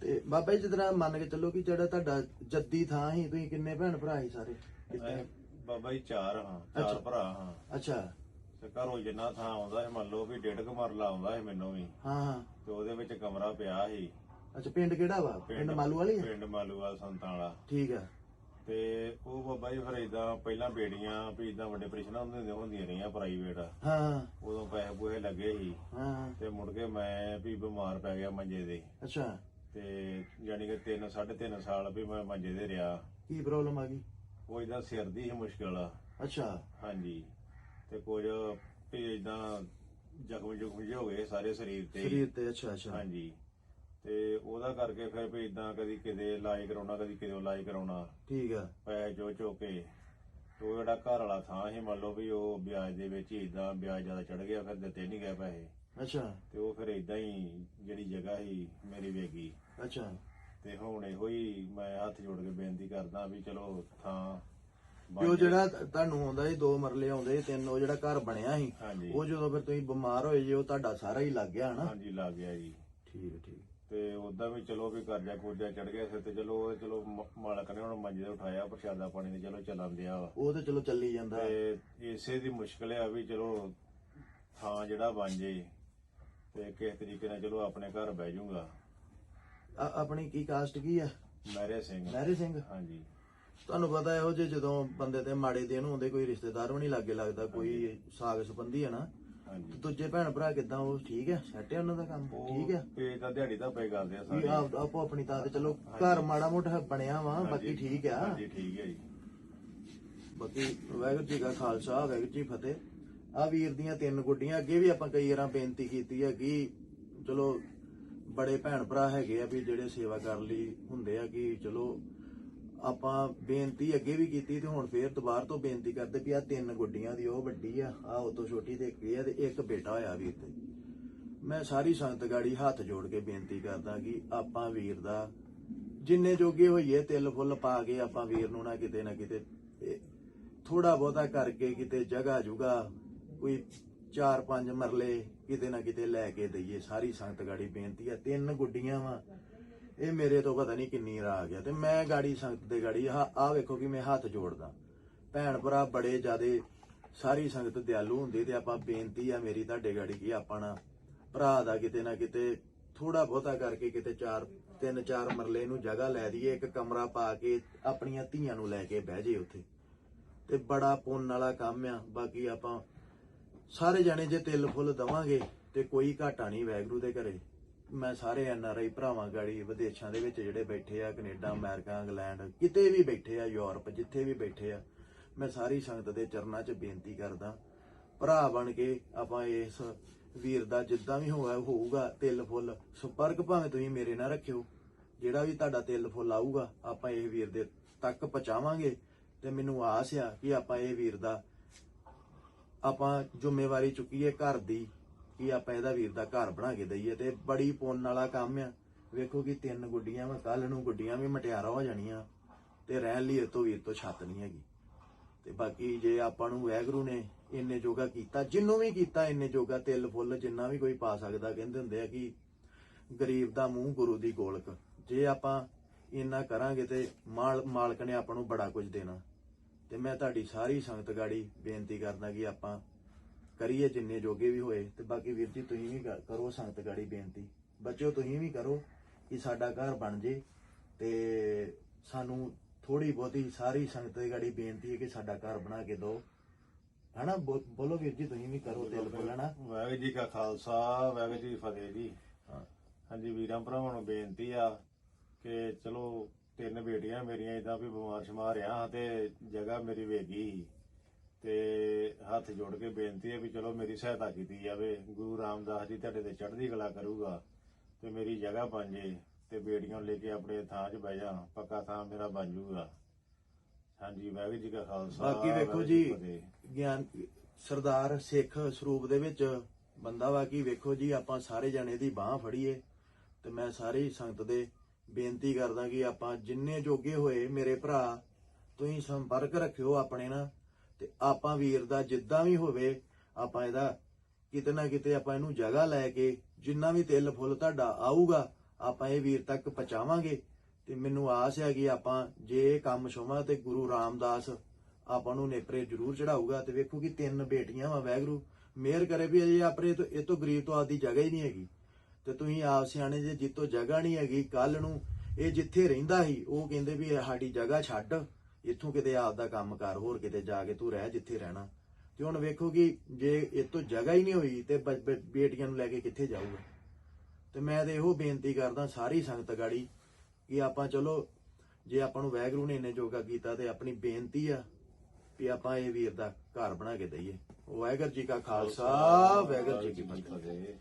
ਤੇ ਬਾਬਾ ਜੀ ਜਿੱਦਾਂ ਮੰਨ ਕੇ ਚੱਲੋ ਕਿ ਜਿਹੜਾ ਤੁਹਾਡਾ ਜੱਦੀ ਥਾਂ ਸੀ ਤੁਸੀਂ ਕਿੰਨੇ ਭੈਣ ਭਰਾ ਸੀ ਸਾਰੇ ਬਾਬਾ ਜੀ ਚਾਰ ਹਾਂ ਅੱਛਾ। ਚਾਰ ਭਰਾ ਹਾਂ। ਅੱਛਾ। ਤੇ ਘਰੋਂ ਜਿੰਨਾ ਥਾਂ ਆਉਂਦਾ ਸੀ ਮੰਨ ਲਓ ਵੀ ਡੇਢ ਕੁ ਮਰਲਾ ਆਉਂਦਾ ਸੀ ਮੈਨੂੰ ਵੀ। ਹਾਂ ਹਾਂ। ਤੇ ਉਹਦੇ ਵਿੱਚ ਕਮਰਾ ਪਿਆ ਸੀ। ਅੱਛਾ ਪਿੰਡ ਕਿਹੜਾ ਵਾ? ਪਿੰਡ ਮਾਲੂ ਵਾਲੀ ਆ? ਪਿੰਡ ਮਾਲੂਵਾਲ ਸੰਤਾਂ ਵਾਲਾ। ਠੀਕ ਆ। ਤੇ ਉਹ ਬਾਬਾ ਜੀ ਫਿਰ ਇਦਾਂ ਪਹਿਲਾਂ ਬੇੜੀਆਂ ਵੀ ਇਦਾਂ ਵੱਡੇ ਆਪਰੇਸ਼ਨਾਂ ਹੁੰਦੇ ਹੁੰਦੀਆਂ ਰਹੀਆਂ ਪ੍ਰਾਈਵੇਟ ਹਾਂ ਹਾਂ। ਉਦੋਂ ਪੈਸੇ ਪੂਹੇ ਲੱਗੇ ਸੀ। ਹਾਂ ਹਾਂ। ਤੇ ਮੁੜ ਕੇ ਮੈਂ ਵੀ ਬਿਮਾਰ ਪੈ ਗਿਆ ਮੰਜੇ ਦੇ ਅੱਛਾ। ਤੇ ਯਾਨੀ ਕਿ 3 3.5 ਸਾਲ ਵੀ ਮੈਂ ਮੰਜੇ ਦੇ ਰਿਹਾ। ਕੀ ਪ੍ਰੋਬਲਮ ਆ ਗਈ? ਉਹ ਇਦਾਂ ਸਿਰ ਦੀ ਹੀ ਮੁਸ਼ਕਲ ਆ। ਅੱਛਾ। ਹਾਂਜੀ। ਤੇ ਕੁਝ ਵੀ ਇਦਾਂ ਜ਼ਖਮ ਜ਼ੁਖਮ ਜਿਹੇ ਹੋ ਗਏ ਸਾਰੇ ਸਰੀਰ ਤੇ ਸਰੀਰ ਤੇ ਅੱਛਾ ਅੱਛਾ। ਹਾਂਜੀ। ਤੇ ਉਹਦਾ ਕਰਕੇ ਫਿਰ ਵੀ ਇਦਾਂ ਕਦੀ ਕਿਤੇ ਇਲਾਜ ਕਰਾਉਣਾ ਕਦੀ ਕਿਤੇ ਇਲਾਜ ਕਰਾਉਣਾ। ਠੀਕ ਆ। ਪੈਸੇ ਜੋ ਚੋ ਕੇ। ਤੇ ਉਹ ਜਿਹੜਾ ਘਰ ਵਾਲਾ ਥਾਂ ਸੀ ਮੰਨ ਲਓ ਵੀ ਉਹ ਵਿਆਜ ਦੇ ਵਿੱਚ ਹੀ ਇਦਾਂ ਵਿਆਜ ਜ਼ਿਆਦਾ ਚੜ ਗਿਆ ਫਿਰ ਦਿੱਤੇ ਨਹੀਂ ਗਏ ਪੈਸੇ। ਅੱਛਾ। ਤੇ ਉਹ ਫਿਰ ਇਦਾਂ ਹੀ ਜਿਹੜੀ ਜਗ੍ਹਾ ਸੀ ਮੇਰੀ ਵੇਗੀ। ਅੱਛਾ। ਤੇ ਹੁਣ ਇਹੋ ਹੀ ਮੈਂ ਹੱਥ ਜੋੜ ਕੇ ਬੇਨਤੀ ਕਰਦਾ ਵੀ ਚਲੋ ਥਾਂ ਤੇ ਉਹ। ਜਿਹੜਾ ਤੁਹਾਨੂੰ ਆਉਂਦਾ ਸੀ ਦੋ ਮਰਲੇ ਆਉਂਦੇ ਸੀ ਤਿੰਨ ਉਹ ਜਿਹੜਾ ਘਰ ਬਣਿਆ ਸੀ ਹਾਂਜੀ। ਉਹ ਜਦੋਂ ਫਿਰ ਤੁਸੀਂ ਬਿਮਾਰ ਹੋਏ ਜੇ ਉਹ ਤੁਹਾਡਾ ਸਾਰਾ ਹੀ ਲੱਗ ਗਿਆ ਹਨਾ? ਹਾਂਜੀ ਲੱਗ ਗਿਆ ਜੀ। ਠੀਕ ਹੈ ਠੀਕ ਤੇ ਉਦਾਂ ਵੀ ਚਲੋ ਵੀ ਕਰਜ਼ਾ ਕੁਰਜ਼ਾ ਚੜ ਗਿਆ ਸਿਰ ਤੇ ਚਲੋ ਉਹ ਚਲੋ ਮ- ਮਾਲਕ ਨੇ ਹੁਣ ਮੰਜੇ ਤੇ ਉਠਾਇਆ ਪ੍ਰਸ਼ਾਦਾ ਪਾਣੀ ਤੇ ਚਲੋ ਚੱਲਣ ਦਿਆ ਵਾ ਉਹ ਤੇ ਚਲੋ ਚੱਲੀ ਜਾਂਦਾ। ਤੇ ਇਸੇ ਦੀ ਮੁਸ਼ਕਲ ਆ ਵੀ ਚਲੋ ਥਾਂ ਜਿਹੜਾ ਬਣ ਜੇ ਤੇ ਕਿਸ ਤਰੀਕੇ ਨਾਲ ਚਲੋ ਆਪਣੇ ਘਰ ਬਹਿ ਜਾਊਗਾ। ਆ- ਆਪਣੀ ਕੀ ਕਾਸਟ ਕੀ ਆ? ਮਹਿਰੇ ਸਿੰਘ। ਮਹਿਰੇ ਸਿੰਘ? ਹਾਂਜੀ। ਤੁਹਾਨੂੰ ਪਤਾ ਇਹੋ ਜੇ ਜਦੋਂ ਬੰਦੇ ਤੇ ਮਾੜੇ ਦਿਨ ਹੁੰਦੇ ਕੋਈ ਰਿਸ਼ਤੇਦਾਰ ਵੀ ਨਹੀਂ ਲਾਗੇ ਲੱਗਦਾ ਕੋਈ ਸਾਗ ਸੰਬੰਧੀ ਹੈ ਨਾ। ਹਾਂਜੀ। ਦੂਜੇ ਭੈਣ ਭਰਾ ਕਿਦਾਂ ਉਹ ਠੀਕ ਹੈ? ਸੈਟ ਹੈ ਉਹਨਾਂ ਦਾ ਕੰਮ? ਠੀਕ ਹੈ? ਤੇ ਤਾਂ ਦਿਹਾੜੀ ਦਾ ਪਏ ਕਰਦੇ ਆ ਵੀ ਸਾਰੇ। ਆਪ ਆਪੋ ਆਪਣੀ ਤਾਂ ਤੇ ਚਲੋ ਘਰ ਮਾੜਾ ਮੋਟਾ ਬਣਿਆ ਵਾ ਬਾਕੀ ਠੀਕ ਆ। ਹਾਂਜੀ ਠੀਕ ਹੈ ਜੀ। ਬਾਕੀ ਵਾਹਿਗੁਰੂ ਜੀ ਕਾ ਖਾਲਸਾ ਵਾਹਿਗੁਰੂ ਜੀ ਫਤਿਹ। ਆ ਵੀਰ ਦੀਆਂ ਤਿੰਨ ਗੁੱਡੀਆਂ ਅੱਗੇ ਵੀ ਆਪਾਂ ਕਈ ਵਾਰਾਂ ਬੇਨਤੀ ਕੀਤੀ ਹੈ ਕਿ ਚਲੋ ਬੜੇ ਭੈਣ ਭਰਾ ਹੈਗੇ ਆ ਵੀ ਜਿਹੜੇ ਸੇਵਾ ਕਰਨ ਲਈ ਹੁੰਦੇ ਆ ਕਿ ਚਲੋ ਆਪਾਂ ਬੇਨਤੀ ਅੱਗੇ ਵੀ ਕੀਤੀ ਤੇ ਹੁਣ ਫੇਰ ਦੁਬਾਰ ਤੋਂ ਬੇਨਤੀ ਕਰਦੇ ਵੀ ਆ ਤਿੰਨ ਗੁੱਡੀਆਂ ਦੀ, ਉਹ ਵੱਡੀ ਆ ਆ ਉਹ ਤੋਂ ਛੋਟੀ ਤੇ ਇੱਕ ਇਹ ਆ ਤੇ ਇੱਕ ਬੇਟਾ ਹੋਇਆ ਵੀਰ ਤੇ ਮੈਂ ਸਾਰੀ ਸੰਗਤ ਗਾੜੀ ਹੱਥ ਜੋੜ ਕੇ ਬੇਨਤੀ ਕਰਦਾ ਕਿ ਆਪਾਂ ਵੀਰ ਦਾ ਜਿੰਨੇ ਜੋਗੇ ਹੋਈਏ ਤਿਲ ਫੁੱਲ ਪਾ ਕੇ ਆਪਾਂ ਵੀਰ ਨੂੰ ਨਾ ਕਿਤੇ ਨਾ ਕਿਤੇ ਥੋੜਾ ਬਹੁਤਾ ਕਰਕੇ ਕਿਤੇ ਜਗ੍ਹਾ ਜੁਗਾ, ਕੋਈ 4-5 ਮਰਲੇ ਕਿਤੇ ਨਾ ਕਿਤੇ ਲੈ ਕੇ ਦਈਏ। ਸਾਰੀ ਸੰਗਤ ਗਾੜੀ ਬੇਨਤੀ ਆ, ਤਿੰਨ ਗੁੱਡੀਆਂ ਵਾ। ਇਹ ਮੇਰੇ ਤੋਂ ਪਤਾ ਨਹੀਂ ਕਿੰਨੀ ਰਾ ਆ ਗਿਆ ਤੇ ਮੈਂ ਗਾੜੀ ਸੰਗਤ ਦੇ ਗਾੜੀ ਆ ਵੇਖੋ ਕਿ ਮੈਂ ਹੱਥ ਜੋੜਦਾ। ਭੈਣ ਭਰਾ ਬੜੇ ਜਿਆਦੇ, ਸਾਰੀ ਸੰਗਤ ਦਿਆਲੂ ਹੁੰਦੀ ਤੇ ਆਪਾਂ ਬੇਨਤੀ ਆ ਮੇਰੀ ਤੁਹਾਡੇ ਗਾੜੀ ਕਿ ਆਪਾਂ ਨਾ ਭਰਾ ਦਾ ਕਿਤੇ ਨਾ ਕਿਤੇ ਥੋੜਾ ਬਹੁਤਾ ਕਰਕੇ ਕਿਤੇ ਚਾਰ, ਤਿੰਨ ਚਾਰ ਮਰਲੇ ਨੂੰ ਜਗ੍ਹਾ ਲੈ ਦਈਏ, ਇੱਕ ਕਮਰਾ ਪਾ ਕੇ ਆਪਣੀਆਂ ਧੀਆਂ ਨੂੰ ਲੈ ਕੇ ਬਹਿ ਜੇ ਉੱਥੇ। ਤੇ ਬੜਾ ਪੁੰਨ ਵਾਲਾ ਕੰਮ ਆ, ਬਾਕੀ ਆਪਾਂ ਸਾਰੇ ਜਾਣੇ ਜੇ ਤਿਲ ਫੁੱਲ ਦਵਾਂਗੇ ਤੇ ਕੋਈ ਘਾਟਾ ਨਹੀਂ ਵੈਗਰੂ ਦੇ ਘਰੇ। ਮੈਂ ਸਾਰੇ ਐਨ ਆਰ ਆਈ ਭਰਾਵਾਂ ਗਾੜੀ ਵਿਦੇਸ਼ਾਂ ਦੇ ਵਿੱਚ ਜਿਹੜੇ ਬੈਠੇ ਆ, ਕੈਨੇਡਾ, ਅਮਰੀਕਾ, ਇੰਗਲੈਂਡ, ਕਿਤੇ ਵੀ ਬੈਠੇ ਆ, ਯੂਰਪ, ਜਿੱਥੇ ਵੀ ਬੈਠੇ ਆ, ਮੈਂ ਸਾਰੀ ਸੰਗਤ ਦੇ ਚਰਨਾਂ 'ਚ ਬੇਨਤੀ ਕਰਦਾ, ਭਰਾ ਬਣ ਕੇ ਆਪਾਂ ਇਸ ਵੀਰ ਦਾ ਜਿੱਦਾਂ ਵੀ ਹੋਇਆ, ਹੋਊਗਾ ਤਿਲ ਫੁੱਲ, ਸੰਪਰਕ ਭਾਵੇਂ ਤੁਸੀਂ ਮੇਰੇ ਨਾਲ ਰੱਖਿਓ, ਜਿਹੜਾ ਵੀ ਤੁਹਾਡਾ ਤਿਲ ਫੁੱਲ ਆਊਗਾ, ਆਪਾਂ ਇਹ ਵੀਰ ਦੇ ਤੱਕ ਪਹੁੰਚਾਵਾਂਗੇ, ਤੇ ਮੈਨੂੰ ਆਸ ਆ ਕਿ ਆਪਾਂ ਇਹ ਵੀਰ ਦਾ ਆਪਾਂ ਜ਼ਿੰਮੇਵਾਰੀ ਚੁੱਕੀਏ ਘਰ ਦੀ ਕਿ ਆਪਾਂ ਇਹਦਾ ਵੀਰ ਦਾ ਘਰ ਬਣਾ ਕੇ ਦਈਏ ਤੇ ਬੜੀ ਪੁੰਨ ਵਾਲਾ ਕੰਮ ਆ। ਵੇਖੋ ਕਿ ਤਿੰਨ ਗੁੱਡੀਆਂ ਵਾ ਕੱਲ ਨੂੰ ਗੁੱਡੀਆਂ ਵੀ ਮਟਿਆਰਾ ਹੋ ਜਾਣੀਆਂ ਤੇ ਰਹਿਣ ਲਈ ਇਹ ਵੀਰ ਤੋਂ ਛੱਤ ਨਹੀਂ ਹੈਗੀ। ਤੇ ਬਾਕੀ ਜੇ ਆਪਾਂ ਨੂੰ ਵੈਗਰੂ ਨੇ ਇੰਨੇ ਜੋਗਾ ਕੀਤਾ, ਜਿੰਨੂੰ ਵੀ ਕੀਤਾ ਇੰਨੇ ਜੋਗਾ, ਤਿਲ ਫੁੱਲ ਜਿੰਨਾ ਵੀ ਕੋਈ ਪਾ ਸਕਦਾ, ਕਹਿੰਦੇ ਹੁੰਦੇ ਆ ਕਿ ਗਰੀਬ ਦਾ ਮੂੰਹ ਗੁਰੂ ਦੀ ਗੋਲਕ। ਜੇ ਆਪਾਂ ਇੰਨਾ ਕਰਾਂਗੇ ਤੇ ਮਾਲ, ਮਾਲਕ ਨੇ ਆਪਾਂ ਨੂੰ ਬੜਾ ਕੁਝ ਦੇਣਾ। ਤੇ ਮੈਂ ਤੁਹਾਡੀ ਸਾਰੀ ਸੰਗਤ ਗਾੜੀ ਬੇਨਤੀ ਕਰਦਾ ਕਿ ਆਪਾਂ ਕਰੀਏ ਜਿੰਨੇ ਜੋਗੇ ਵੀ ਹੋਏ ਤੇ ਬਾਕੀ ਵੀਰ ਜੀ ਤੁਸੀਂ ਵੀ ਕਰੋ ਸੰਗਤ ਗਾੜੀ ਬੇਨਤੀ। ਬੱਚਿਓ ਤੁਸੀਂ ਵੀ ਕਰੋ ਕਿ ਸਾਡਾ ਘਰ ਬਣ ਜੇ ਤੇ ਸਾਨੂੰ ਥੋੜੀ ਬਹੁਤੀ ਸਾਰੀ ਸੰਗਤ ਦੀ ਗਾੜੀ ਬੇਨਤੀ ਹੈ ਕਿ ਸਾਡਾ ਘਰ ਬਣਾ ਕੇ ਦਿਓ। ਹਨਾ? ਬੋਲੋ ਵੀਰ ਜੀ ਤੁਸੀਂ ਵੀ ਕਰੋ ਦਿਲ ਬੋਲਣਾ ਵਾਹਿਗੁਰੂ ਜੀ ਕਾ ਖਾਲਸਾ ਵਾਹਿਗੁਰੂ ਜੀ ਫਤਿਹ ਜੀ। ਹਾਂਜੀ ਵੀਰਾਂ ਭਰਾਵਾਂ ਨੂੰ ਬੇਨਤੀ ਆ ਕਿ ਚਲੋ ਤਿੰਨ ਬੇਟੀਆਂ ਮੇਰੀਆਂ ਇਦਾਂ ਵੀ ਬਿਮਾਰ ਸ਼ਮਾਰ ਆ ਤੇ ਜਗ੍ਹਾ ਮੇਰੀ ਵੇਗੀ। ਤੇ ਹੱਥ ਜੋੜ ਕੇ ਬੇਨਤੀ ਹੈ ਵੀ ਚਲੋ ਮੇਰੀ ਸਹਾਇਤਾ ਕੀਤੀ ਜਾਵੇ। ਗੁਰੂ ਰਾਮਦਾਸ ਜੀ ਤੁਹਾਡੇ ਤੇ ਚੜ੍ਹਦੀ ਕਲਾ ਕਰੂਗਾ ਤੇ ਮੇਰੀ ਜਗ੍ਹਾ ਬਣ ਜੇ ਤੇ ਬੇਟੀਆਂ ਨੂੰ ਲੈ ਕੇ ਆਪਣੇ ਥਾਂ 'ਚ ਬਹਿ ਜਾ ਪੱਕਾ ਥਾਂ ਮੇਰਾ ਬਣ ਜੂਗਾ। ਹਾਂਜੀ ਵਾਹਿਗੁਰੂ ਜੀ ਕਾ ਖਾਲਸਾ ਬਾਕੀ ਵੇਖੋ ਜੀ। ਗਿਆਨ ਸਰਦਾਰ ਸਿੱਖ ਸਰੂਪ ਦੇ ਵਿੱਚ ਬੰਦਾ ਵਾ ਕਿ ਵੇਖੋ ਜੀ ਆਪਾਂ ਸਾਰੇ ਜਣੇ ਦੀ ਬਾਹ ਫੜੀਏ ਤੇ ਮੈਂ ਸਾਰੀ ਸੰਗਤ ਦੇ ਬੇਨਤੀ ਕਰਦਾ ਕਿ ਆਪਾਂ ਜਿੰਨੇ ਜੋਗੇ ਹੋਏ ਮੇਰੇ ਭਰਾ ਤੁਸੀਂ ਸੰਪਰਕ ਰੱਖਿਓ ਆਪਣੇ ਨਾਲ। ਤੇ ਆਪਾਂ ਵੀਰ ਦਾ ਜਿੱਦਾਂ ਵੀ ਹੋਵੇ, ਆਪਾਂ ਇਹਦਾ ਕਿਤੇ ਨਾ ਕਿਤੇ ਆਪਾਂ ਇਹਨੂੰ ਜਗ੍ਹਾ ਲੈ ਕੇ, ਜਿੰਨਾ ਵੀ ਤਿਲ ਫੁੱਲ ਤੁਹਾਡਾ ਆਊਗਾ, ਆਪਾਂ ਇਹ ਵੀਰ ਤੱਕ ਪਹੁੰਚਾਵਾਂਗੇ। ਤੇ ਮੈਨੂੰ ਆਸ ਹੈ ਕਿ ਆਪਾਂ ਜੇ ਇਹ ਕੰਮ ਸ਼ੋਮਾ ਤੇ ਗੁਰੂ ਰਾਮਦਾਸ ਆਪਾਂ ਨੂੰ ਨੇਪਰੇ ਜ਼ਰੂਰ ਚੜਾਊਗਾ ਤੇ ਵੇਖੋ ਕਿ ਤਿੰਨ ਬੇਟੀਆਂ ਵਾ ਵੈਗਰੂ। ਮਿਹਰ ਕਰੇ ਵੀ ਇਹ ਆਪਣੇ ਤੋਂ ਇਹ ਤੋਂ ਗਰੀਬ ਤੋਂ ਆਦੀ ਜਗ੍ਹਾ ਹੀ ਨਹੀਂ ਹੈਗੀ। ਤੇ ਤੁਸੀਂ ਆਪ ਸਿਆਣੇ ਜੇ, ਜਿੱਤੋਂ ਜਗ੍ਹਾ ਨਹੀਂ ਹੈਗੀ ਕੱਲ ਨੂੰ ਇਹ ਜਿੱਥੇ ਰਹਿੰਦਾ ਸੀ, ਉਹ ਕਹਿੰਦੇ ਵੀ ਸਾਡੀ ਜਗ੍ਹਾ ਛੱਡ। ਇੱਥੋਂ ਕਿਤੇ ਆਪ ਦਾ ਕੰਮ ਹੋਰ ਕਿਤੇ ਜਾ ਕੇ ਤੂੰ ਰਹਿ ਜਿੱਥੇ ਰਹਿਣਾ। ਤੇ ਹੁਣ ਵੇਖੋ ਕਿ ਜੇ ਇਹ ਜਗ੍ਹਾ ਹੀ ਨਹੀਂ ਹੋਈ, ਤੇ ਬੇਟੀਆਂ ਨੂੰ ਲੈ ਕੇ ਕਿੱਥੇ ਜਾਊਗਾ? ਤੇ ਮੈਂ ਤੇ ਇਹੋ ਬੇਨਤੀ ਕਰਦਾ ਸਾਰੀ ਸੰਗਤ ਗਾੜੀ ਕਿ ਆਪਾਂ ਚਲੋ, ਜੇ ਆਪਾਂ ਨੂੰ ਵੈਗਰੂ ਨੇ ਇੰਨੇ ਜੋਗਾ ਕੀਤਾ ਤੇ ਆਪਣੀ ਬੇਨਤੀ ਆ ਵੀ ਆਪਾਂ ਇਹ ਵੀਰ ਦਾ ਘਰ ਬਣਾ ਕੇ ਦਈਏ। ਵਾਹਿਗੁਰੂ ਜੀ ਕਾ ਖਾਲਸਾ, ਵਾਹਿਗੁਰੂ ਜੀ ਕੀ ਫਤਿਹ।